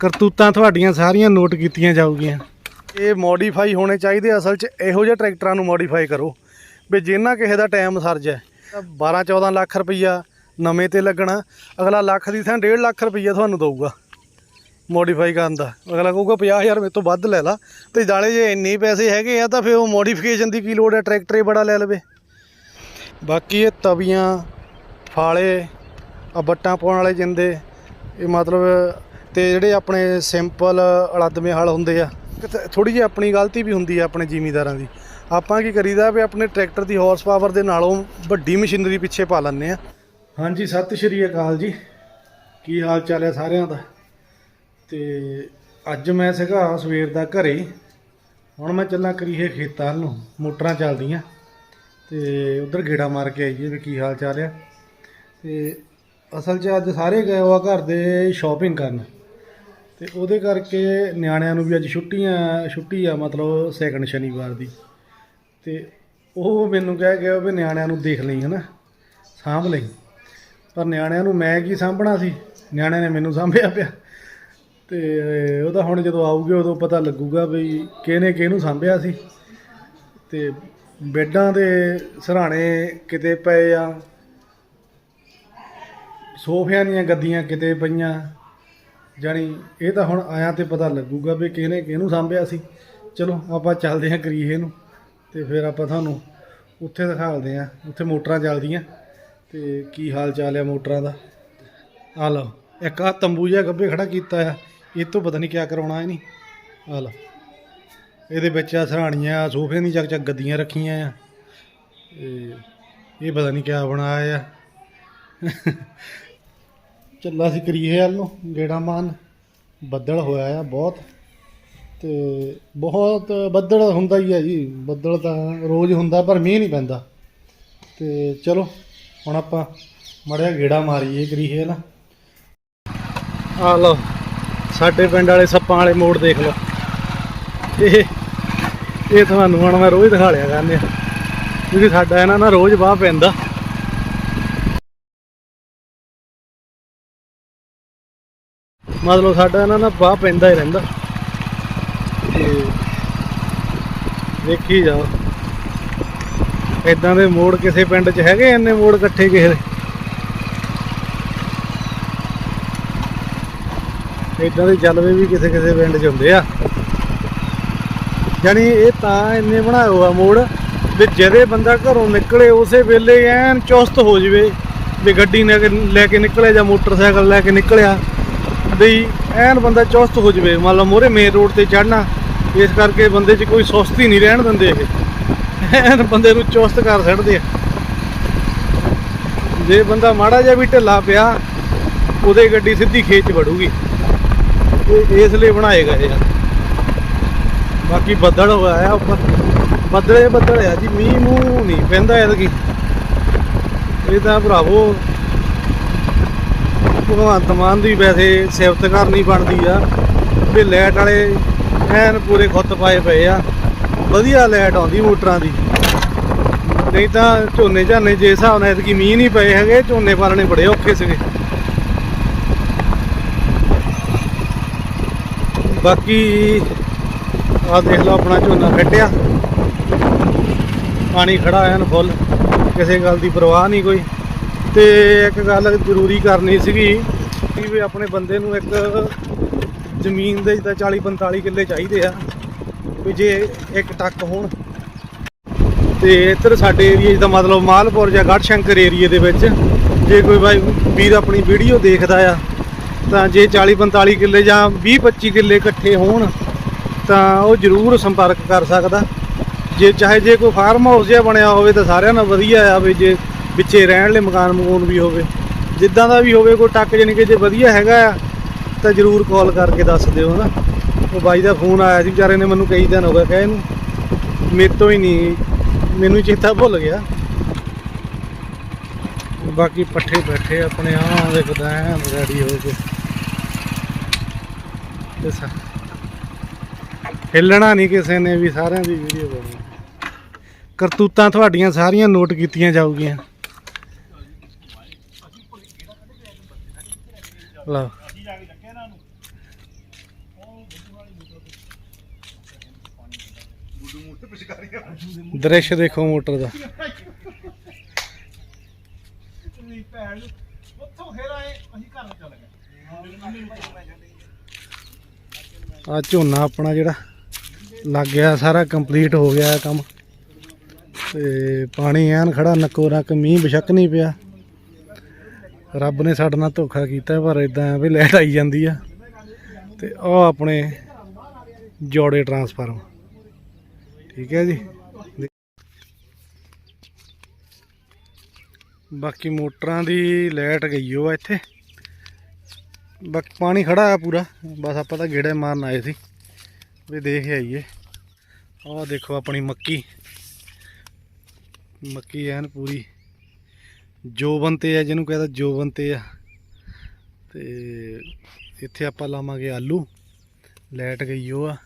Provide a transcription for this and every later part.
ਕਰਤੂਤਾਂ ਤੁਹਾਡੀਆਂ ਸਾਰੀਆਂ ਨੋਟ ਕੀਤੀਆਂ ਜਾਊਗੀਆਂ। ਇਹ ਮੋਡੀਫਾਈ ਹੋਣੇ ਚਾਹੀਦੇ ਅਸਲ 'ਚ ਇਹੋ ਜਿਹੇ ਟਰੈਕਟਰਾਂ ਨੂੰ ਮੋਡੀਫਾਈ ਕਰੋ। ਵੀ ਜਿੰਨਾ ਕਿਸੇ ਦਾ ਟਾਈਮ ਸਰਜ ਹੈ 12 14 ਲੱਖ ਰੁਪਈਆ ਨਵੇਂ ਤੇ ਲੱਗਣਾ, ਅਗਲਾ ਲੱਖ ਦੀ ਥਾਂ 1.5 ਲੱਖ ਰੁਪਈਆ ਤੁਹਾਨੂੰ ਦਊਗਾ ਮੋਡੀਫਾਈ ਕਰਨ ਦਾ। ਅਗਲਾ ਕਹੂਗਾ 50000 ਮੇਰੇ ਤੋਂ ਵੱਧ ਲੈ ਲਾ, ਤੇ ਨਾਲੇ ਜੇ ਇੰਨੇ ਪੈਸੇ ਹੈਗੇ ਆ, ਤਾਂ ਫਿਰ ਉਹ ਮੋਡੀਫਿਕੇਸ਼ਨ ਦੀ ਕੀ ਲੋੜ ਹੈ, ਟਰੈਕਟਰ ਹੀ ਬੜਾ ਲੈ ਲਵੇ। ਬਾਕੀ ਇਹ ਤਵੀਆਂ, ਫਾਲੇ, ਆ ਬੱਟਾਂ ਪਾਉਣ ਵਾਲੇ ਜਿੰਦੇ, ਇਹ ਮਤਲਬ ਤੇ ਜਿਹੜੇ ਆਪਣੇ ਸਿੰਪਲ ਅਲੱਦਵੇਂ ਹਲ ਹੁੰਦੇ ਆ ਥੋੜੀ ਜਿਹੀ ਆਪਣੀ ਗਲਤੀ ਵੀ ਹੁੰਦੀ ਆ ਆਪਣੇ ਜ਼ਿਮੀਦਾਰਾਂ ਦੀ। ਆਪਾਂ ਕੀ ਕਰੀਦਾ ਵੀ ਆਪਣੇ ਟਰੈਕਟਰ ਦੀ ਹਾਰਸ ਪਾਵਰ ਦੇ ਨਾਲੋਂ ਵੱਡੀ ਮਸ਼ੀਨਰੀ ਪਿੱਛੇ ਪਾ ਲੈਂਦੇ ਆ। ਹਾਂਜੀ, ਸਤਿ ਸ਼੍ਰੀ ਅਕਾਲ ਜੀ। ਕੀ ਹਾਲ ਚਾਲ ਹੈ ਸਾਰਿਆਂ ਦਾ? ਤੇ ਅੱਜ ਮੈਂ ਸੀਗਾ ਸਵੇਰ ਦਾ ਘਰੇ। ਹੁਣ ਮੈਂ ਚੱਲਾਂ ਕਰੀਏ ਖੇਤਾਂ ਨੂੰ, ਮੋਟਰਾਂ ਚੱਲਦੀਆਂ। ਤੇ ਉਧਰ ਗੇੜਾ ਮਾਰ ਕੇ ਆਈਏ ਵੀ ਕੀ ਹਾਲ ਚਾਲ ਆ। ਤੇ ਅਸਲ 'ਚ ਅੱਜ ਸਾਰੇ ਗਏ ਹੋਆ ਘਰ ਦੇ ਸ਼ਾਪਿੰਗ ਕਰਨ। ਤੇ ਉਹਦੇ ਕਰਕੇ ਨਿਆਣਿਆਂ ਨੂੰ ਵੀ ਅੱਜ ਛੁੱਟੀਆਂ, ਛੁੱਟੀ ਆ, ਮਤਲਬ ਸੈਕੰਡ ਸ਼ਨੀਵਾਰ ਦੀ। ਤੇ ਉਹ ਮੈਨੂੰ ਕਹਿ ਗਿਆ ਵੀ ਨਿਆਣਿਆਂ ਨੂੰ ਦੇਖ ਲਈ, ਹਨਾ, ਸਾਂਭ ਲਈ। ਪਰ ਨਿਆਣਿਆਂ ਨੂੰ ਮੈਂ ਕੀ ਸਾਂਭਣਾ ਸੀ? ਨਿਆਣਿਆਂ ਨੇ ਮੈਨੂੰ ਸਾਂਭਿਆ ਪਿਆ। ਤੇ ਉਹਦਾ ਹੁਣ ਜਦੋਂ ਆਊਗੇ, ਉਦੋਂ ਪਤਾ ਲੱਗੂਗਾ ਵੀ ਕਿਹਨੇ ਕਿਹਨੂੰ ਸਾਂਭਿਆ ਸੀ। ਤੇ ਬੈੱਡਾਂ ਦੇ ਸਰਾਣੇ ਕਿਤੇ ਪਏ ਆ, ਸੋਫਿਆਂ ਦੀਆਂ ਗੱਦੀਆਂ ਕਿਤੇ ਪਈਆਂ। ਜਾਣੀ ਇਹ ਤਾਂ ਹੁਣ ਆਇਆ ਤੇ ਪਤਾ ਲੱਗੂਗਾ ਵੀ ਕਿਹਨੇ ਕਿਹਨੂੰ ਸਾਂਭਿਆ ਸੀ। ਚਲੋ, ਆਪਾਂ ਚੱਲਦੇ ਹਾਂ ਕਰੀਏ ਨੂੰ ਤੇ ਫਿਰ ਆਪਾਂ ਤੁਹਾਨੂੰ ਉੱਥੇ ਦਿਖਾਲਦੇ ਆ ਉੱਥੇ ਮੋਟਰਾਂ ਚੱਲਦੀਆਂ ਤੇ ਕੀ ਹਾਲ ਚਾਲ ਆ ਮੋਟਰਾਂ ਦਾ। ਆ ਲਓ, ਇੱਕ ਆ ਤੰਬੂ ਜਿਹਾ ਗੱਬੇ ਖੜਾ ਕੀਤਾ ਆ, ਇਹ ਤੋਂ ਪਤਾ ਨਹੀਂ ਕਿਆ ਕਰਾਉਣਾ ਇਹ ਨਹੀਂ ਆ ਲਓ, ਇਹਦੇ ਵਿੱਚ ਆ ਸਰਾਣੀਆਂ ਸੋਫੇ ਦੀ ਚੱਕ ਚੱਕ ਗੱਦੀਆਂ ਰੱਖੀਆਂ ਆ। ਇਹ ਇਹ ਪਤਾ ਨਹੀਂ ਕਿਆ ਬਣਾਇਆ। ਆ ਚੱਲਾ ਸੀ ਕਰੀਏ ਵੱਲ ਨੂੰ, ਗੇੜਾ ਮਾਨ ਬੱਦਲ ਹੋਇਆ ਆ ਬਹੁਤ। ਤੇ ਬਹੁਤ ਬੱਦਲ ਹੁੰਦਾ ਹੀ ਹੈ ਜੀ। ਬੱਦਲ ਤਾਂ ਰੋਜ਼ ਹੁੰਦਾ, ਪਰ ਮੀਂਹ ਨਹੀਂ ਪੈਂਦਾ। ਤੇ ਚਲੋ, ਹੁਣ ਆਪਾਂ ਮੜਿਆ ਗੇੜਾ ਮਾਰੀਏ ਕਰੀਏ ਨਾ ਆ ਲਓ, ਸਾਡੇ ਪਿੰਡ ਵਾਲੇ ਸੱਪਾਂ ਵਾਲੇ ਮੋੜ ਦੇਖ ਲਓ। ਇਹ ਇਹ ਤੁਹਾਨੂੰ ਹੁਣ ਮੈਂ ਰੋਜ਼ ਦਿਖਾ ਲਿਆ ਕਰਨੇ ਕਿਉਂਕਿ ਸਾਡਾ ਇਹਨਾਂ ਨਾਲ ਰੋਜ਼ ਵਾਹ ਪੈਂਦਾ। ਮਤਲਬ ਸਾਡਾ ਇਹਨਾਂ ਦਾ ਵਾਹ ਪੈਂਦਾ ਹੀ ਰਹਿੰਦਾ। ਤੇ ਦੇਖੀ ਜਾਓ ਇਦਾਂ ਦੇ ਮੋੜ ਕਿਸੇ ਪਿੰਡ 'ਚ ਹੈਗੇ, ਇੰਨੇ ਮੋੜ ਇਕੱਠੇ ਕਿਸੇ ਦੇ? ਇਦਾਂ ਦੇ ਜਲਵੇ ਵੀ ਕਿਸੇ ਕਿਸੇ ਪਿੰਡ 'ਚ ਹੁੰਦੇ ਆ। ਯਾਨੀ ਇਹ ਤਾਂ ਇੰਨੇ ਬਣਾਏ ਹੋਆ ਮੋੜ, ਵੀ ਜਿਹੜੇ ਬੰਦਾ ਘਰੋਂ ਨਿਕਲੇ, ਉਸੇ ਵੇਲੇ ਐਨ ਚੁਸਤ ਹੋ ਜਵੇ, ਵੀ ਗੱਡੀ ਲੈ ਕੇ ਨਿਕਲਿਆ ਜਾਂ ਮੋਟਰਸਾਈਕਲ ਲੈ ਕੇ ਨਿਕਲਿਆ। ਵੀ ਐਨ ਬੰਦਾ ਚੁਸਤ ਹੋ ਜਵੇ। ਮੰਨ ਲਓ ਮੋਰੇ ਮੇਨ ਰੋਡ ਤੇ ਚੜਨਾ ਇਸ ਕਰਕੇ ਬੰਦੇ 'ਚ ਕੋਈ ਸੁਸਤੀ ਨਹੀਂ ਰਹਿਣ ਦਿੰਦੇ ਇਹ। ਐਨ ਬੰਦੇ ਨੂੰ ਚੁਸਤ ਕਰ ਛੱਡਦੇ ਆ। ਜੇ ਬੰਦਾ ਮਾੜਾ ਜਿਹਾ ਵੀ ਢਿੱਲਾ ਪਿਆ, ਉਹਦੇ ਗੱਡੀ ਸਿੱਧੀ ਖੇਤ ਚ ਵੜੂਗੀ। ਇਹ ਇਸ ਲਈ ਬਣਾਏਗਾ ਇਹ। ਬਾਕੀ ਬੱਦਲ ਹੋਇਆ ਆ ਉੱਪਰ। ਬੱਦਲੇ ਬੱਦਲ ਆ ਜੀ, ਮੀਂਹ ਮੂੰਹ ਨਹੀਂ ਪੈਂਦਾ ਐਤਕੀ। ਇਹ ਤਾਂ ਭਰਾਵੋ ਭਗਵੰਤ ਮਾਨ ਦੀ ਵੈਸੇ ਸਿਫਤ ਕਰਨੀ ਬਣਦੀ ਆ ਵੀ ਲਾਈਟ ਵਾਲੇ ਐਨ ਪੂਰੇ ਖੁੱਤ ਪਾਏ ਪਏ ਆ। ਵਧੀਆ ਲਾਈਟ ਆਉਂਦੀ ਮੋਟਰਾਂ ਦੀ। ਨਹੀਂ ਤਾਂ ਝੋਨੇ ਝਾਨੇ ਜੇ ਹਿਸਾਬ ਨਾਲ ਐਤਕੀ ਮੀਂਹ ਨਹੀਂ ਪਏ ਹੈਗੇ, ਝੋਨੇ ਪਾਲਣੇ ਬੜੇ ਔਖੇ ਸੀਗੇ। ਬਾਕੀ ਆ ਦੇਖ ਲਓ ਆਪਣਾ ਝੋਨਾ ਕੱਟਿਆ। ਪਾਣੀ ਖੜਾ ਐਨ ਫੁੱਲ, ਕਿਸੇ ਗੱਲ ਦੀ ਪਰਵਾਹ ਨਹੀਂ ਕੋਈ। ਤੇ ਇੱਕ ਗੱਲ ਜ਼ਰੂਰੀ ਕਰਨੀ ਸੀਗੀ ਕਿ ਵੀ ਆਪਣੇ ਬੰਦੇ ਨੂੰ ਇੱਕ ਜ਼ਮੀਨ ਦੇ ਜਿੱਦਾਂ 40 45 ਕਿੱਲੇ ਚਾਹੀਦੇ ਆ, ਵੀ ਜੇ ਇੱਕ ਟੱਕ ਹੋਣ। ਤੇ ਇੱਧਰ ਸਾਡੇ ਏਰੀਆ ਦਾ ਮਤਲਬ ਮਾਲਪੁਰ ਜਾਂ ਗੜਸ਼ੰਕਰ ਏਰੀਆ ਦੇ ਵਿੱਚ ਜੇ ਕੋਈ ਬਾਈ ਵੀਰ ਆਪਣੀ ਵੀਡੀਓ ਦੇਖਦਾ ਆ, ਤਾਂ ਜੇ 40 45 ਕਿੱਲੇ ਜਾਂ 20 25 ਕਿੱਲੇ ਇਕੱਠੇ ਹੋਣ, ਤਾਂ ਉਹ ਜ਼ਰੂਰ ਸੰਪਰਕ ਕਰ ਸਕਦਾ। ਜੇ ਚਾਹੇ ਜੇ ਕੋਈ ਫਾਰਮ ਹਾਊਸ ਜਿਹਾ ਬਣਿਆ ਹੋਵੇ ਤਾਂ ਸਾਰਿਆਂ ਨਾਲ ਵਧੀਆ ਆ ਵੀ ਜੇ ਵਿੱਚੇ ਰਹਿਣ ਲਈ ਮਕਾਨ ਮਕੂਨ ਵੀ ਹੋਵੇ। ਜਿੱਦਾਂ ਦਾ ਵੀ ਹੋਵੇ, ਕੋਈ ਟੱਕ ਜਾਣੀ ਕਿ ਜੇ ਵਧੀਆ ਹੈਗਾ ਆ, ਤਾਂ ਜ਼ਰੂਰ ਕਾਲ ਕਰਕੇ ਦੱਸ ਦਿਓ ਹਨਾ। ਉਹ ਬਾਈ ਦਾ ਫੋਨ ਆਇਆ ਸੀ, ਵਿਚਾਰੇ ਨੇ ਮੈਨੂੰ ਕਈ ਦਿਨ ਹੋ ਗਏ ਕਹੇ ਇਹਨੂੰ ਮੇਰੇ ਤੋਂ ਹੀ ਨਹੀਂ, ਮੈਨੂੰ ਹੀ ਚੇਤਾ ਭੁੱਲ ਗਿਆ। ਬਾਕੀ ਪੱਠੇ ਬੈਠੇ ਆਪਣੇ ਆਹ ਦੇਖਦਾ ਐ ਰੈਡੀ ਹੋ ਕੇ। ਤੇ ਸਾ ਹਿੱਲਣਾ ਨਹੀਂ ਕਿਸੇ ਨੇ ਵੀ, ਸਾਰਿਆਂ ਦੀ ਵੀਡੀਓ ਬਣਾਉਣੀ ਕਰਤੂਤਾਂ ਤੁਹਾਡੀਆਂ ਸਾਰੀਆਂ ਨੋਟ ਕੀਤੀਆਂ ਜਾਊਗੀਆਂ। ਲਓ ਦ੍ਰਿਸ਼ ਦੇਖੋ ਮੋਟਰ ਦਾ। ਉੱਥੋਂ ਫੇਰ ਆਏ ਅਸੀਂ ਘਰ ਨੂੰ ਗਏ ਆ ਝੋਨਾ ਆਪਣਾ ਜਿਹੜਾ ਲੱਗ ਗਿਆ, ਸਾਰਾ ਕੰਪਲੀਟ ਹੋ ਗਿਆ ਕੰਮ। ਤੇ ਪਾਣੀ ਐਨ ਖੜਾ ਨੱਕੋ ਨੱਕ ਮੀਂਹ ਬਿਸ਼ੱਕ ਨਹੀਂ ਪਿਆ। ਰੱਬ ਨੇ ਸਾਡੇ ਨਾਲ ਧੋਖਾ ਕੀਤਾ, ਪਰ ਇਦਾਂ ਵੀ ਲਾਈਟ ਆਈ ਜਾਂਦੀ ਆ। ਤੇ ਉਹ ਆਪਣੇ ਜੋੜੇ ਟਰਾਂਸਫਾਰਮ। ਠੀਕ ਹੈ ਜੀ। ਬਾਕੀ ਮੋਟਰਾਂ ਦੀ ਲਾਈਟ ਗਈ ਉਹ ਇੱਥੇ। ਬਾਕੀ ਪਾਣੀ ਖੜਾ ਆ ਪੂਰਾ। ਬਸ ਆਪਾਂ ਤਾਂ ਗੇੜੇ ਮਾਰਨ ਆਏ ਸੀ। ਵੀ ਦੇਖ ਆਈਏ। ਆਹ ਦੇਖੋ ਆਪਣੀ ਮੱਕੀ। ਮੱਕੀ ਐਨ ਪੂਰੀ। ਜੋਬਨ ਤੇ ਆ, ਜਿਹਨੂੰ ਕਹਿੰਦਾ ਜੋਬਨ ਤੇ ਆ। ਤੇ ਇੱਥੇ ਆਪਾਂ ਲਾਵਾਂਗੇ ਆਲੂ। ਲਾਈਟ ਗਈ ਉਹ ਆ।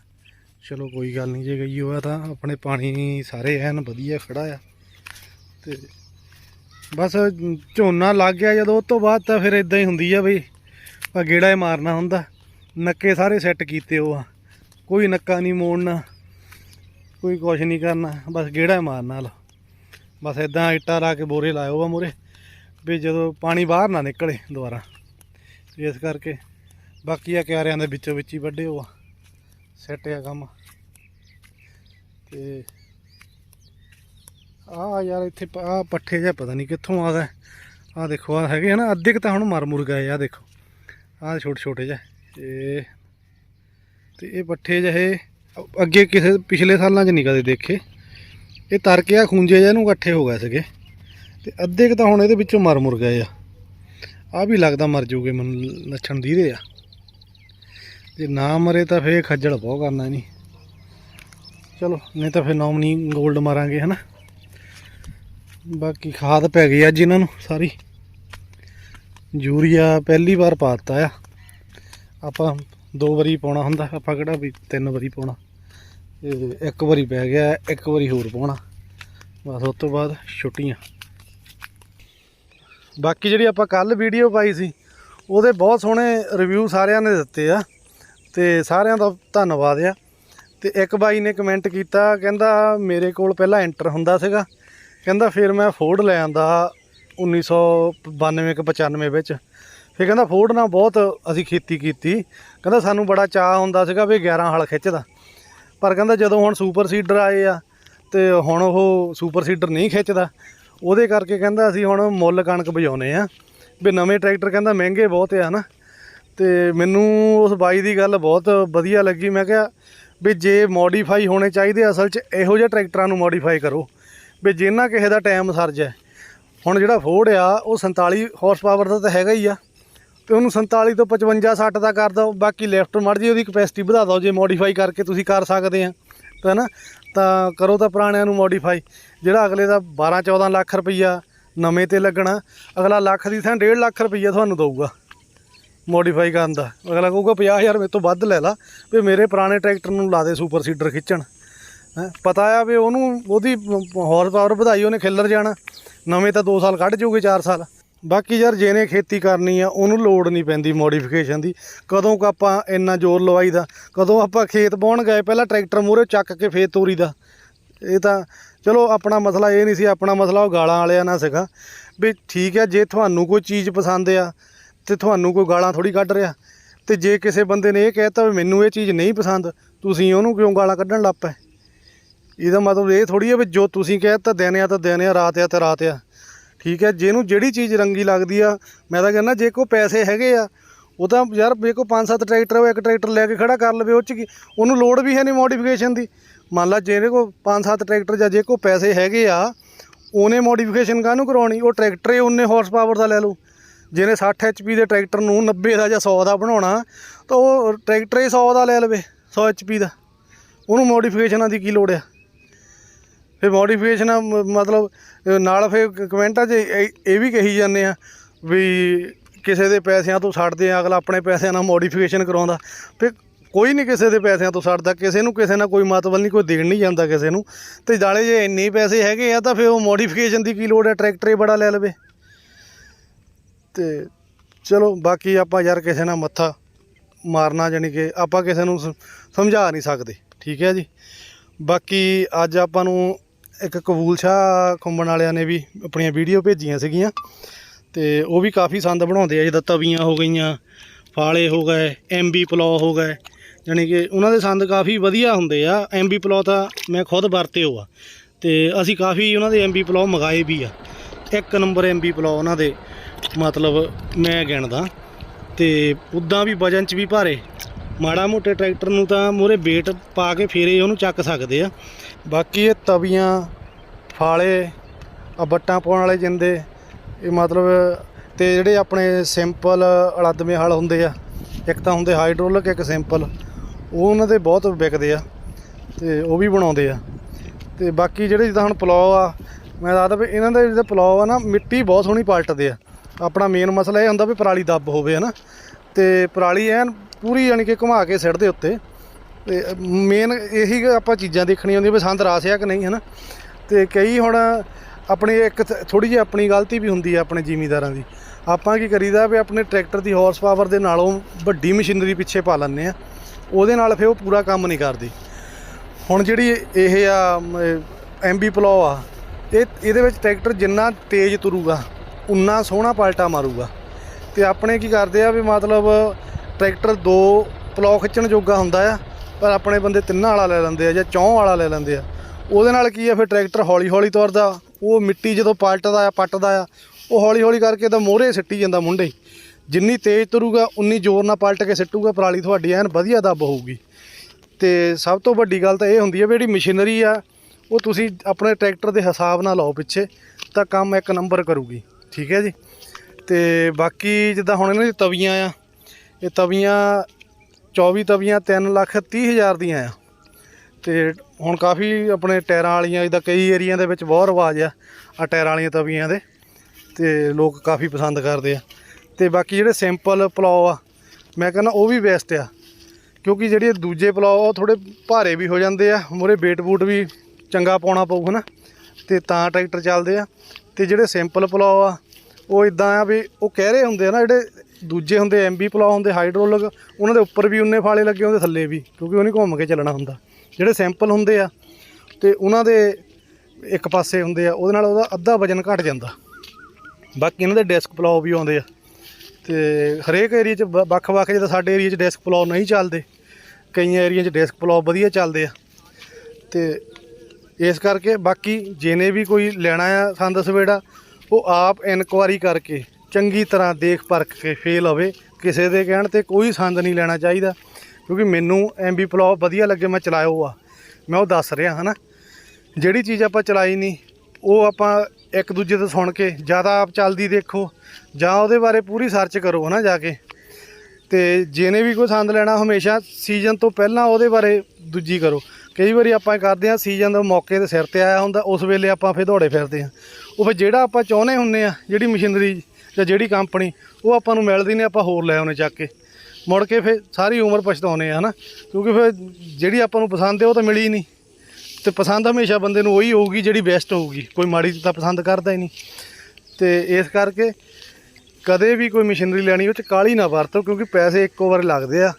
ਚਲੋ ਕੋਈ ਗੱਲ ਨਹੀਂ, ਜੇ ਗਈ ਉਹ ਆ ਤਾਂ ਆਪਣੇ ਪਾਣੀ ਸਾਰੇ ਐਨ ਵਧੀਆ ਖੜਾ ਆ। ਤੇ ਬਸ ਝੋਨਾ ਲੱਗ ਗਿਆ, ਜਦੋਂ ਉਸ ਤੋਂ ਬਾਅਦ ਤਾਂ ਫਿਰ ਇਦਾਂ ਹੀ ਹੁੰਦੀ ਆ ਬਈ, ਆ ਗੇੜਾ ਹੀ ਮਾਰਨਾ ਹੁੰਦਾ। ਨੱਕੇ ਸਾਰੇ ਸੈੱਟ ਕੀਤੇ ਉਹ ਆ। ਕੋਈ ਨੱਕਾ ਨਹੀਂ ਮੋੜਨਾ, ਕੋਈ ਕੁਛ ਨਹੀਂ ਕਰਨਾ, ਬਸ ਗੇੜਾ ਹੀ ਮਾਰਨਾ ਲਾ। ਬਸ ਇਦਾਂ ਇੱਟਾਂ ਲਾ ਕੇ ਬੋਰੇ ਲਾਇਓ ਆ ਮੂਹਰੇ। ਵੀ ਜਦੋਂ ਪਾਣੀ ਬਾਹਰ ਨਾ ਨਿਕਲੇ ਦੁਬਾਰਾ ਇਸ ਕਰਕੇ ਬਾਕੀ ਆ ਕਿਆਰਿਆਂ ਦੇ ਵਿੱਚੋਂ ਵਿੱਚ ਹੀ ਵੱਡੇ ਹੋ ਆ। ਸੈੱਟ ਆ ਕੰਮ। ਤੇ ਆ ਯਾਰ ਇੱਥੇ ਆ ਪੱਠੇ ਜਿਹਾ ਪਤਾ ਨਹੀਂ ਕਿੱਥੋਂ ਆ ਗਏ। ਆ ਦੇਖੋ ਆ ਹੈਗੇ ਆ ਨਾ, ਅੱਧੇ ਕੁ ਤਾਂ ਹੁਣ ਮਰ ਮੁਰ ਗਏ ਆ, ਦੇਖੋ। ਆ ਛੋਟੇ ਛੋਟੇ ਜਿਹੇ। ਤੇ ਤੇ ਇਹ ਪੱਠੇ ਜਿਹੇ ਅੱਗੇ ਕਿਸੇ ਪਿਛਲੇ ਸਾਲਾਂ 'ਚ ਨਹੀਂ ਕਦੇ ਦੇਖੇ। ਇਹ ਤਰ ਕੇ ਆ ਖੁੰਝੇ ਜਿਹੇ ਨੂੰ ਇਕੱਠੇ ਹੋ ਗਏ ਸੀਗੇ। ਤੇ ਅੱਧੇ ਕੁ ਤਾਂ ਹੁਣ ਇਹਦੇ ਵਿੱਚੋਂ ਮਰ ਮੁਰ ਗਏ ਆ। ਆ ਵੀ ਲੱਗਦਾ ਮਰ ਜੂਗੇ, ਮੈਨੂੰ ਲੱਛਣ ਦੀਦੇ ਆ। ਜੇ ਨਾ ਮਰੇ ਤਾਂ ਫੇਰ ਖੱਜਲ ਬਹੁਤ ਕਰਨਾ ਨਹੀਂ ਚਲੋ, ਨਹੀਂ ਤਾਂ ਫੇਰ ਨੌਮਨੀ 골ਡ ਮਾਰਾਂਗੇ, ਹਨਾ? ਬਾਕੀ ਖਾਦ ਪੈ ਗਈ ਅੱਜ ਇਹਨਾਂ ਨੂੰ ਸਾਰੀ। ਯੂਰੀਆ ਪਹਿਲੀ ਵਾਰ ਪਾਤਾ ਆ। ਆਪਾਂ ਦੋ ਵਾਰੀ ਪਾਉਣਾ ਹੁੰਦਾ, ਆਪਾਂ ਕਿਹੜਾ ਵੀ ਤਿੰਨ ਵਾਰੀ ਪਾਉਣਾ। ਇੱਕ ਵਾਰੀ ਪੈ ਗਿਆ, ਇੱਕ ਵਾਰੀ ਹੋਰ ਪਾਉਣਾ। ਬਸ ਉਸ ਤੋਂ ਬਾਅਦ ਛੁੱਟੀਆਂ। ਬਾਕੀ ਜਿਹੜੀ ਆਪਾਂ ਕੱਲ ਵੀਡੀਓ ਪਾਈ ਸੀ, ਉਹਦੇ ਬਹੁਤ ਸੋਹਣੇ ਰਿਵਿਊ ਸਾਰਿਆਂ ਨੇ ਦਿੱਤੇ ਆ। ਤੇ ਸਾਰਿਆਂ ਦਾ ਧੰਨਵਾਦ ਆ। ਤੇ ਇੱਕ ਬਾਈ ਨੇ ਕਮੈਂਟ ਕੀਤਾ, ਕਹਿੰਦਾ ਮੇਰੇ ਕੋਲ ਪਹਿਲਾਂ ਐਂਟਰ ਹੁੰਦਾ ਸੀਗਾ। ਕਹਿੰਦਾ ਫਿਰ ਮੈਂ ਫੋਰਡ ਲੈ ਆਂਦਾ 1992 ਕਿ 95 ਵਿੱਚ। ਫਿਰ ਕਹਿੰਦਾ ਫੋਰਡ ਨਾਲ ਬਹੁਤ ਅਸੀਂ ਖੇਤੀ ਕੀਤੀ। ਕਹਿੰਦਾ ਸਾਨੂੰ ਬੜਾ ਚਾਹ ਹੁੰਦਾ ਸੀਗਾ ਵੀ 11 ਹਲ ਖਿੱਚਦਾ। ਪਰ ਕਹਿੰਦਾ ਜਦੋਂ ਹੁਣ ਸੁਪਰ ਸੀਡਰ ਆਏ ਆ, ਤੇ ਹੁਣ ਉਹ ਸੁਪਰ ਸੀਡਰ ਨਹੀਂ ਖਿੱਚਦਾ ਉਹਦੇ ਕਰਕੇ ਕਹਿੰਦਾ ਅਸੀਂ ਹੁਣ ਮੁੱਲ ਕਣਕ ਬਜਾਉਨੇ ਆ। ਵੀ ਨਵੇਂ ਟਰੈਕਟਰ ਕਹਿੰਦਾ ਮਹਿੰਗੇ ਬਹੁਤ ਆ, ਹਨਾ। ਤੇ ਮੈਨੂੰ ਉਸ ਬਾਈ ਦੀ ਗੱਲ ਬਹੁਤ ਵਧੀਆ ਲੱਗੀ। ਮੈਂ ਕਿਹਾ ਵੀ ਜੇ ਮੋਡੀਫਾਈ ਹੋਣੇ ਚਾਹੀਦੇ ਅਸਲ 'ਚ, ਇਹੋ ਜਿਹੇ ਟਰੈਕਟਰਾਂ ਨੂੰ ਮੋਡੀਫਾਈ ਕਰੋ। ਵੀ ਜਿੰਨਾ ਕਿਸੇ ਦਾ ਟਾਈਮ ਸਰ ਜਾਏ। ਹੁਣ ਜਿਹੜਾ ਫੋਰਡ ਆ, ਉਹ 47 ਹਾਰਸ ਪਾਵਰ ਦਾ ਤਾਂ ਹੈਗਾ ਹੀ ਆ। ਤੇ ਉਹਨੂੰ 47 ਤੋਂ 55 60 ਦਾ ਕਰ ਦਿਓ। ਬਾਕੀ ਲੈਫਟ ਮੜ ਜੀ ਉਹਦੀ ਕਪੈਸਿਟੀ ਵਧਾ ਦਿਓ। ਜੇ ਮੋਡੀਫਾਈ ਕਰਕੇ ਤੁਸੀਂ ਕਰ ਸਕਦੇ ਆ, ਤਾਂ ਨਾ ਤਾਂ ਕਰੋ ਤਾਂ ਪੁਰਾਣਿਆਂ ਨੂੰ ਮੋਡੀਫਾਈ ਜਿਹੜਾ ਅਗਲੇ ਦਾ 12 14 ਲੱਖ ਰੁਪਈਆ ਨਵੇਂ ਤੇ ਲੱਗਣਾ, ਅਗਲਾ ਲੱਖ ਦੀ ਥਾਂ 1.5 ਲੱਖ ਰੁਪਈਆ ਤੁਹਾਨੂੰ ਦਊਗਾ ਮੋਡੀਫਾਈ ਕਰਨ ਦਾ। ਅਗਲਾ ਕਹੂਗਾ 50000 ਮੇਰੇ ਤੋਂ ਵੱਧ ਲੈ ਲਾ, ਵੀ ਮੇਰੇ ਪੁਰਾਣੇ ਟਰੈਕਟਰ ਨੂੰ ਲਾ ਦੇ ਸੁਪਰ ਸੀਡਰ ਖਿੱਚਣ। ਹੈਂ, ਪਤਾ ਆ ਵੀ ਉਹਨੂੰ, ਉਹਦੀ ਹਾਰਸ ਪਾਵਰ ਵਧਾਈ, ਉਹਨੇ ਖਿੱਲਰ ਜਾਣਾ। ਨਵੇਂ ਤਾਂ 2 ਸਾਲ ਕੱਢ ਜੂਗੇ 4 ਸਾਲ। ਬਾਕੀ ਯਾਰ ਜਿਹਨੇ ਖੇਤੀ ਕਰਨੀ ਆ, ਉਹਨੂੰ ਲੋੜ ਨਹੀਂ ਪੈਂਦੀ ਮੋਡੀਫਿਕੇਸ਼ਨ ਦੀ। ਕਦੋਂ ਕ ਆਪਾਂ ਇੰਨਾ ਜ਼ੋਰ ਲਵਾਈਦਾ ਕਦੋਂ ਆਪਾਂ ਖੇਤ ਬਾਉਣ ਗਏ, ਪਹਿਲਾਂ ਟਰੈਕਟਰ ਮੂਹਰੇ ਚੱਕ ਕੇ ਫੇਰ ਤੋਰੀਦਾ ਇਹ ਤਾਂ, ਚਲੋ ਆਪਣਾ ਮਸਲਾ ਇਹ ਨਹੀਂ ਸੀ, ਆਪਣਾ ਮਸਲਾ ਉਹ ਗਾਲਾਂ ਵਾਲਿਆਂ ਨਾਲ ਸੀਗਾ। ਵੀ ਠੀਕ ਹੈ ਜੇ ਤੁਹਾਨੂੰ ਕੋਈ ਚੀਜ਼ ਪਸੰਦ ਆ, ਤੇ ਤੁਹਾਨੂੰ ਕੋਈ ਗਾਲਾਂ ਥੋੜੀ ਕੱਢ ਰਿਹਾ, ਤੇ ਜੇ ਕਿਸੇ ਬੰਦੇ ਨੇ ਇਹ ਕਹਿਤਾ ਵੀ ਮੈਨੂੰ ਇਹ ਚੀਜ਼ ਨਹੀਂ ਪਸੰਦ, ਤੁਸੀਂ ਉਹਨੂੰ ਕਿਉਂ ਗਾਲਾਂ ਕੱਢਣ ਲੱਗ ਪਏ? ਇਹਦਾ ਮਤਲਬ ਇਹ ਥੋੜੀ ਹੈ ਵੀ ਜੋ ਤੁਸੀਂ ਕਹਿਤਾ ਦਿਨ ਆ ਤਾਂ ਦਿਨ ਆ, ਰਾਤ ਆ ਤਾਂ ਰਾਤ ਆ। ਠੀਕ ਹੈ ਜਿਹਨੂੰ ਜਿਹੜੀ ਚੀਜ਼ ਰੰਗੀ ਲੱਗਦੀ ਆ, ਮੈਂ ਤਾਂ ਕਹਿੰਦਾ ਜੇ ਕੋਈ ਪੈਸੇ ਹੈਗੇ ਆ, ਉਹ ਤਾਂ ਯਾਰ ਜੇ ਕੋਈ ਪੰਜ ਸੱਤ ਟਰੈਕਟਰ ਹੋਵੇ ਇੱਕ ਟਰੈਕਟਰ ਲੈ ਕੇ ਖੜਾ ਕਰ ਲਵੇ, ਉਹ ਚ ਕੀ, ਉਹਨੂੰ ਲੋੜ ਵੀ ਹੈ ਨਹੀਂ ਮੋਡੀਫਿਕੇਸ਼ਨ ਦੀ। ਮੰਨ ਲਾ ਜਿਹਦੇ ਕੋਲ ਪੰਜ ਸੱਤ ਟਰੈਕਟਰ ਜਾਂ ਜੇ ਕੋਈ ਪੈਸੇ ਹੈਗੇ ਆ, ਉਹਨੇ ਮੋਡੀਫਿਕੇਸ਼ਨ ਕਾਹਨੂੰ ਕਰਾਉਣੀ ਉਹ ਟਰੈਕਟਰ ਹੀ ਉਹਨੇ ਹਾਰਸ ਪਾਵਰ ਦਾ ਲੈ ਲਓ ਜਿਹਨੇ 60 HP ਦੇ ਟਰੈਕਟਰ ਨੂੰ 90 ਦਾ ਜਾਂ 100 ਦਾ ਬਣਾਉਣਾ, ਤਾਂ ਉਹ ਟਰੈਕਟਰ ਹੀ 100 ਦਾ ਲੈ ਲਵੇ 100 HP ਦਾ। ਉਹਨੂੰ ਮੋਡੀਫਿਕੇਸ਼ਨਾਂ ਦੀ ਕੀ ਲੋੜ ਆ? ਫਿਰ ਮੋਡੀਫਿਕੇਸ਼ਨ ਮਤਲਬ ਨਾਲ ਫਿਰ ਕਮੈਂਟਾਂ 'ਚ ਇਹ ਇਹ ਵੀ ਕਹੀ ਜਾਂਦੇ ਆ ਵੀ ਕਿਸੇ ਦੇ ਪੈਸਿਆਂ ਤੋਂ ਛੱਡਦੇ ਆ, ਅਗਲਾ ਆਪਣੇ ਪੈਸਿਆਂ ਨਾਲ ਮੋਡੀਫਿਕੇਸ਼ਨ ਕਰਾਉਂਦਾ। ਫਿਰ ਕੋਈ ਨਹੀਂ ਕਿਸੇ ਦੇ ਪੈਸਿਆਂ ਤੋਂ ਛੱਡਦਾ ਕਿਸੇ ਨੂੰ ਕਿਸੇ ਨਾਲ ਕੋਈ ਮਤਲਬ ਨਹੀਂ ਕੋਈ ਦੇਣ ਨਹੀਂ ਜਾਂਦਾ ਕਿਸੇ ਨੂੰ। ਤੇ ਜਾਲੇ ਜੇ ਇੰਨੇ ਪੈਸੇ ਹੈਗੇ ਆ, ਤਾਂ ਫਿਰ ਉਹ ਮੋਡੀਫਿਕੇਸ਼ਨ ਦੀ ਕੀ ਲੋੜ ਹੈ ਟਰੈਕਟਰ ਹੀ ਬੜਾ ਲੈ ਲਵੇ। ਤੇ ਚਲੋ, ਬਾਕੀ ਆਪਾਂ ਯਾਰ ਕਿਸੇ ਨਾਲ ਮੱਥਾ ਮਾਰਨਾ, ਜਾਣੀ ਕਿ ਆਪਾਂ ਕਿਸੇ ਨੂੰ ਸਮਝਾ ਨਹੀਂ ਸਕਦੇ, ਠੀਕ ਹੈ ਜੀ? ਬਾਕੀ ਅੱਜ ਆਪਾਂ ਨੂੰ ਇੱਕ ਕਬੂਲ ਸ਼ਾਹ ਖੁੰਬਣ ਵਾਲਿਆਂ ਨੇ ਵੀ ਆਪਣੀਆਂ ਵੀਡੀਓ ਭੇਜੀਆਂ ਸੀਗੀਆਂ। ਤੇ ਉਹ ਵੀ ਕਾਫੀ ਸੰਦ ਬਣਾਉਂਦੇ ਆ, ਜਿੱਦਾਂ ਤਵੀਆਂ ਹੋ ਗਈਆਂ, ਫਾਲੇ ਹੋ ਗਏ ਐਮਬੀ ਪਲੋ ਹੋ ਗਏ। ਜਾਣੀ ਕਿ ਉਹਨਾਂ ਦੇ ਸੰਦ ਕਾਫੀ ਵਧੀਆ ਹੁੰਦੇ ਆ। ਐਮਬੀ ਪਲੋ ਤਾਂ ਮੈਂ ਖੁਦ ਵਰਤੇ ਹੋ ਆ। ਤੇ ਅਸੀਂ ਕਾਫੀ ਉਹਨਾਂ ਦੇ ਐਮਬੀ ਪਲੋ ਮੰਗਾਏ ਵੀ ਆ। ਇੱਕ ਨੰਬਰ ਐਮਬੀ ਪਲੋ ਉਹਨਾਂ ਦੇ, ਮਤਲਬ ਮੈਂ ਗਿਣਦਾ। ਤੇ ਉੱਦਾਂ ਵੀ ਵਜਨ ਚ ਵੀ ਭਾਰੇ। ਮਾੜਾ ਮੋਟੇ ਟਰੈਕਟਰ ਨੂੰ ਤਾਂ ਮੂਹਰੇ ਵੇਟ ਪਾ ਕੇ ਫੇਰੇ ਉਹਨੂੰ ਚੱਕ ਸਕਦੇ ਆ। ਬਾਕੀ ਇਹ ਤਵੀਆਂ, ਫਾਲੇ ਆ ਬੱਟਾਂ ਪਾਉਣ ਵਾਲੇ ਜਿੰਦੇ, ਇਹ ਮਤਲਬ ਤੇ ਜਿਹੜੇ ਆਪਣੇ ਸਿੰਪਲ ਅਲੱਦਮੇ ਹਲ ਹੁੰਦੇ ਆ, ਇੱਕ ਤਾਂ ਹੁੰਦੇ ਹਾਈਡ੍ਰੋਲਿਕ, ਇੱਕ ਸਿੰਪਲ। ਉਹ ਉਹਨਾਂ ਦੇ ਬਹੁਤ ਵਿਕਦੇ ਆ ਤੇ ਉਹ ਵੀ ਬਣਾਉਂਦੇ ਆ। ਤੇ ਬਾਕੀ ਜਿਹੜੇ ਜਿੱਦਾਂ ਹੁਣ ਪਲਾਓ ਆ, ਮੈਂ ਦੱਸਦਾ ਵੀ ਇਹਨਾਂ ਦੇ ਜਿਹੜੇ ਪਲਾਓ ਆ ਨਾ, ਮਿੱਟੀ ਬਹੁਤ ਸੋਹਣੀ ਪਲਟਦੇ ਆ। ਆਪਣਾ ਮੇਨ ਮਸਲਾ ਇਹ ਹੁੰਦਾ ਵੀ ਪਰਾਲੀ ਦੱਬ ਹੋਵੇ ਹਨਾ। ਤੇ ਪਰਾਲੀ ਐਨ ਪੂਰੀ ਯਾਨੀ ਕਿ ਘੁਮਾ ਕੇ ਸਿੱਟ ਉੱਤੇ। ਤੇ ਮੇਨ ਇਹੀ ਆਪਾਂ ਚੀਜ਼ਾਂ ਦੇਖਣੀਆਂ ਹੁੰਦੀਆਂ ਵੀ ਸੰਦ ਰਾਸ ਆ ਕਿ ਨਹੀਂ, ਹਨਾ? ਤੇ ਕਈ ਹੁਣ ਆਪਣੀ ਇੱਕ ਥੋੜੀ ਜਿਹੀ ਆਪਣੀ ਗਲਤੀ ਵੀ ਹੁੰਦੀ ਆ ਆਪਣੇ ਜ਼ਿਮੀਦਾਰਾਂ ਦੀ। ਆਪਾਂ ਕੀ ਕਰੀਦਾ ਵੀ ਆਪਣੇ ਟਰੈਕਟਰ ਦੀ ਹਾਰਸ ਪਾਵਰ ਦੇ ਨਾਲੋਂ ਵੱਡੀ ਮਸ਼ੀਨਰੀ ਪਿੱਛੇ ਪਾ ਲੈਂਦੇ ਆ। ਉਹਦੇ ਨਾਲ ਫਿਰ ਉਹ ਪੂਰਾ ਕੰਮ ਨਹੀਂ ਕਰਦੀ। ਹੁਣ ਜਿਹੜੀ ਇਹ ਆ ਐਮਬੀ ਪਲੋ ਆ, ਇਹ, ਇਹਦੇ ਵਿੱਚ ਟਰੈਕਟਰ ਜਿੰਨਾ ਤੇਜ਼ ਤੁਰੂਗਾ, ਉਨਾ ਸੋਹਣਾ ਪਲਟਾ ਮਾਰੂਗਾ। ਤੇ ਆਪਣੇ ਕੀ ਕਰਦੇ ਆ ਵੀ ਮਤਲਬ ਟਰੈਕਟਰ ਦੋ ਪਲੋ ਖਿੱਚਣ ਜੋਗਾ ਹੁੰਦਾ ਆ ਪਰ ਆਪਣੇ ਬੰਦੇ ਤਿੰਨਾਂ ਵਾਲਾ ਲੈ ਲੈਂਦੇ ਆ ਜਾਂ ਚੌਂ ਵਾਲਾ ਲੈ ਲੈਂਦੇ ਆ। ਉਹਦੇ ਨਾਲ ਕੀ ਆ, ਫਿਰ ਟਰੈਕਟਰ ਹੌਲੀ ਹੌਲੀ ਤੁਰਦਾ, ਉਹ ਮਿੱਟੀ ਜਦੋਂ ਪਲਟਦਾ ਆ, ਪੱਟਦਾ ਆ, ਉਹ ਹੌਲੀ ਹੌਲੀ ਕਰਕੇ ਤਾਂ ਮੋਹਰੇ ਸਿੱਟੀ ਜਾਂਦਾ ਮੁੰਡੇ। ਜਿੰਨੀ ਤੇਜ਼ ਤੁਰੂਗਾ, ਉਨੀ ਜ਼ੋਰ ਨਾਲ ਪਲਟ ਕੇ ਸਿੱਟੂਗਾ, ਪਰਾਲੀ ਤੁਹਾਡੀ ਐਨ ਵਧੀਆ ਦੱਬ ਹੋਊਗੀ। ਤੇ ਸਭ ਤੋਂ ਵੱਡੀ ਗੱਲ ਤਾਂ ਇਹ ਹੁੰਦੀ ਹੈ ਵੀ ਜਿਹੜੀ ਮਸ਼ੀਨਰੀ ਆ, ਉਹ ਤੁਸੀਂ ਆਪਣੇ ਟਰੈਕਟਰ ਦੇ ਹਿਸਾਬ ਨਾਲ ਲਾਓ ਪਿੱਛੇ, ਤਾਂ ਕੰਮ ਇੱਕ ਨੰਬਰ ਕਰੂਗੀ। ਠੀਕ ਹੈ ਜੀ? ਤੇ ਬਾਕੀ ਜਿੱਦਾਂ ਹੁਣ ਇਹਨਾਂ ਦੀ ਤਵੀਆਂ ਆ, ਇਹ ਤਵੀਆਂ 24 ਤਵੀਆਂ 3 ਲੱਖ 30 ਹਜ਼ਾਰ ਦੀਆਂ ਆ। ਤੇ ਹੁਣ ਕਾਫੀ ਆਪਣੇ ਟਾਇਰਾਂ ਵਾਲੀਆਂ, ਜਿੱਦਾਂ ਕਈ ਏਰੀਆ ਦੇ ਵਿੱਚ ਬਹੁਤ ਰਿਵਾਜ ਆ ਆ ਟਾਇਰਾਂ ਵਾਲੀਆਂ ਤਵੀਆਂ ਦੇ। ਤੇ ਲੋਕ ਕਾਫੀ ਪਸੰਦ ਕਰਦੇ ਆ। ਤੇ ਬਾਕੀ ਜਿਹੜੇ ਸਿੰਪਲ ਪਲਾਓ ਆ, ਮੈਂ ਕਹਿੰਦਾ ਉਹ ਵੀ ਬੈਸਟ ਆ। ਕਿਉਂਕਿ ਜਿਹੜੇ ਦੂਜੇ ਪਲਾਓ ਉਹ ਥੋੜੇ ਭਾਰੇ ਵੀ ਹੋ ਜਾਂਦੇ ਆ, ਮੂਹਰੇ ਵੇਟ ਬੂਟ ਵੀ ਚੰਗਾ ਪਾਉਣਾ ਪਊ ਹਨਾ ਤੇ ਤਾਂ ਟਰੈਕਟਰ ਚੱਲਦੇ ਆ। ਤੇ ਜਿਹੜੇ ਸਿੰਪਲ ਪਲਾਓ ਆ, ਉਹ ਇਦਾਂ ਆ ਵੀ ਉਹ ਕਹਿ ਰਹੇ ਹੁੰਦੇ ਆ ਨਾ, ਜਿਹੜੇ ਦੂਜੇ ਹੁੰਦੇ ਐਮਬੀ ਪਲਾਓ ਹੁੰਦੇ ਹਾਈਡ੍ਰੋਲਿਕ ਉਹਨਾਂ ਦੇ ਉੱਪਰ ਵੀ ਉਨੇ ਫਾਲੇ ਲੱਗੇ ਹੁੰਦੇ, ਥੱਲੇ ਵੀ, ਕਿਉਂਕਿ ਉਹਨੇ ਘੁੰਮ ਕੇ ਚੱਲਣਾ ਹੁੰਦਾ। ਜਿਹੜੇ ਸੈਂਪਲ ਹੁੰਦੇ ਆ, ਤੇ ਉਹਨਾਂ ਦੇ ਇੱਕ ਪਾਸੇ ਹੁੰਦੇ ਆ, ਉਹਦੇ ਨਾਲ ਉਹਦਾ ਅੱਧਾ ਵਜਨ ਘਟ ਜਾਂਦਾ। ਬਾਕੀ ਇਹਨਾਂ ਦੇ ਡੈਸਕ ਪਲਾਓ ਵੀ ਆਉਂਦੇ ਆ। ਤੇ ਹਰੇਕ ਏਰੀਆ 'ਚ ਵ- ਵੱਖ-ਵੱਖ ਜਿੱਦਾਂ ਸਾਡੇ ਏਰੀਆ 'ਚ ਡੈਸਕ ਪਲਾਓ ਨਹੀਂ ਚੱਲਦੇ, ਕਈਆਂ ਏਰੀਆ 'ਚ ਡੈਸਕ ਪਲਾਓ ਵਧੀਆ ਚੱਲਦੇ ਆ। ਤੇ ਇਸ ਕਰਕੇ ਬਾਕੀ ਜਿਹਨੇ ਵੀ ਕੋਈ ਲੈਣਾ ਆ ਸੰਦ ਸਵੇੜਾ, ਉਹ ਆਪ ਇਨਕੁਆਰੀ ਕਰਕੇ ਚੰਗੀ ਤਰ੍ਹਾਂ ਦੇਖ ਪਰਖ ਕੇ ਫੇਲ ਹੋਵੇ, ਕਿਸੇ ਦੇ ਕਹਿਣ ਤੇ ਕੋਈ ਸੰਦ ਨਹੀਂ ਲੈਣਾ ਚਾਹੀਦਾ, ਕਿਉਂਕਿ ਮੈਨੂੰ ਐਮਬੀ ਪਲਾਓ ਵਧੀਆ ਲੱਗੇ, ਮੈਂ ਚਲਾਇਓ ਆ। ਮੈਂ ਉਹ ਦੱਸ ਰਿਹਾ, ਹਨਾ? ਜਿਹੜੀ ਚੀਜ਼ ਆਪਾਂ ਚਲਾਈ ਨਹੀਂ, ਉਹ ਆਪਾਂ ਇੱਕ ਦੂਜੇ ਤੋਂ ਸੁਣ ਕੇ ਜ਼ਿਆਦਾ ਆਪ ਚੱਲਦੀ ਦੇਖੋ, ਜਾਂ ਉਹਦੇ ਬਾਰੇ ਪੂਰੀ ਸਰਚ ਕਰੋ, ਹਨਾ, ਜਾ ਕੇ। ਤੇ ਜਿਹਨੇ ਵੀ ਕੋਈ ਸੰਦ ਲੈਣਾ, ਹਮੇਸ਼ਾ ਸੀਜ਼ਨ ਤੋਂ ਪਹਿਲਾਂ ਉਹਦੇ ਬਾਰੇ ਦੂਜੀ ਕਰੋ। ਕਈ ਵਾਰੀ ਆਪਾਂ ਕਰਦੇ ਆ ਸੀਜ਼ਨ ਦੇ ਮੌਕੇ ਤੇ ਸਿਰ ਤੇ ਆਇਆ ਹੁੰਦਾ, ਉਸ ਵੇਲੇ ਆਪਾਂ ਫੇਰ ਦੌੜੇ ਫਿਰਦੇ ਆ ਉਹ ਫਿਰ ਜਿਹੜਾ ਆਪਾਂ ਚਾਹੁੰਦੇ ਹੁੰਨੇ ਆ ਜਿਹੜੀ ਮਸ਼ੀਨਰੀ ਜਾਂ ਜਿਹੜੀ ਕੰਪਨੀ, ਉਹ ਆਪਾਂ ਨੂੰ ਮਿਲਦੀ ਨਹੀਂ, ਆਪਾਂ ਹੋਰ ਲੈ ਆਉਨੇ ਚੱਕ ਕੇ। ਮੁੜ ਕੇ ਫਿਰ ਸਾਰੀ ਉਮਰ ਪਛਤਾਉਨੇ ਆ, ਹਨਾ? ਕਿਉਂਕਿ ਫਿਰ ਜਿਹੜੀ ਆਪਾਂ ਨੂੰ ਪਸੰਦ ਹੈ ਉਹ ਤਾਂ ਮਿਲੀ ਨਹੀਂ। ਤੇ ਪਸੰਦ ਹਮੇਸ਼ਾ ਬੰਦੇ ਨੂੰ ਉਹੀ ਹੋਊਗੀ ਜਿਹੜੀ ਬੈਸਟ ਹੋਊਗੀ। ਕੋਈ ਮਾੜੀ ਤਾਂ ਪਸੰਦ ਕਰਦਾ ਹੀ ਨਹੀਂ। ਤੇ ਇਸ ਕਰਕੇ ਕਦੇ ਵੀ ਕੋਈ ਮਸ਼ੀਨਰੀ ਲੈਣੀ ਉਹ ਚ ਕਾਲੀ ਨਾ ਵਰਤੋ, ਕਿਉਂਕਿ ਪੈਸੇ ਇੱਕੋ ਵਾਰ ਲੱਗਦੇ ਆ।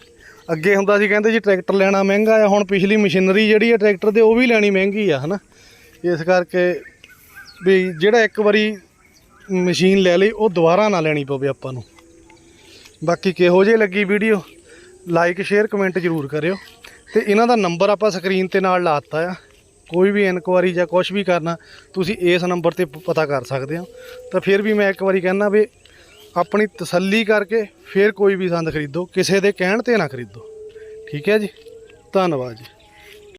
ਅੱਗੇ ਹੁੰਦਾ ਸੀ, ਕਹਿੰਦੇ ਜੀ ਟਰੈਕਟਰ ਲੈਣਾ ਮਹਿੰਗਾ ਆ, ਹੁਣ ਪਿਛਲੀ ਮਸ਼ੀਨਰੀ ਜਿਹੜੀ ਆ ਟਰੈਕਟਰ ਦੇ ਉਹ ਵੀ ਲੈਣੀ ਮਹਿੰਗੀ ਆ, ਹਨਾ? ਇਸ ਕਰਕੇ ਵੀ ਜਿਹੜਾ ਇੱਕ ਵਾਰੀ ਮਸ਼ੀਨ ਲੈ ਲਈ, ਉਹ ਦੁਬਾਰਾ ਨਾ ਲੈਣੀ ਪਵੇ ਆਪਾਂ ਨੂੰ। ਬਾਕੀ ਕਿਹੋ ਜਿਹੀ ਲੱਗੀ ਵੀਡੀਓ ਲਾਈਕ ਸ਼ੇਅਰ ਕਮੈਂਟ ਜ਼ਰੂਰ ਕਰਿਓ। ਤੇ ਇਹਨਾਂ ਦਾ ਨੰਬਰ ਆਪਾਂ ਸਕਰੀਨ ਤੇ ਨਾਲ ਲਾਤਾ ਆ। ਕੋਈ ਵੀ ਇਨਕੁਆਰੀ ਜਾਂ ਕੁਝ ਵੀ ਕਰਨਾ, ਤੁਸੀਂ ਇਸ ਨੰਬਰ ਤੇ ਪਤਾ ਕਰ ਸਕਦੇ ਹੋ। ਤਾਂ ਫਿਰ ਵੀ ਮੈਂ ਇੱਕ ਵਾਰੀ ਕਹਿੰਦਾ ਵੀ ਆਪਣੀ ਤਸੱਲੀ ਕਰਕੇ ਫਿਰ ਕੋਈ ਵੀ ਸੰਦ ਖਰੀਦੋ, ਕਿਸੇ ਦੇ ਕਹਿਣ ਤੇ ਨਾ ਖਰੀਦੋ। ਠੀਕ ਹੈ ਜੀ? ਧੰਨਵਾਦ ਜੀ।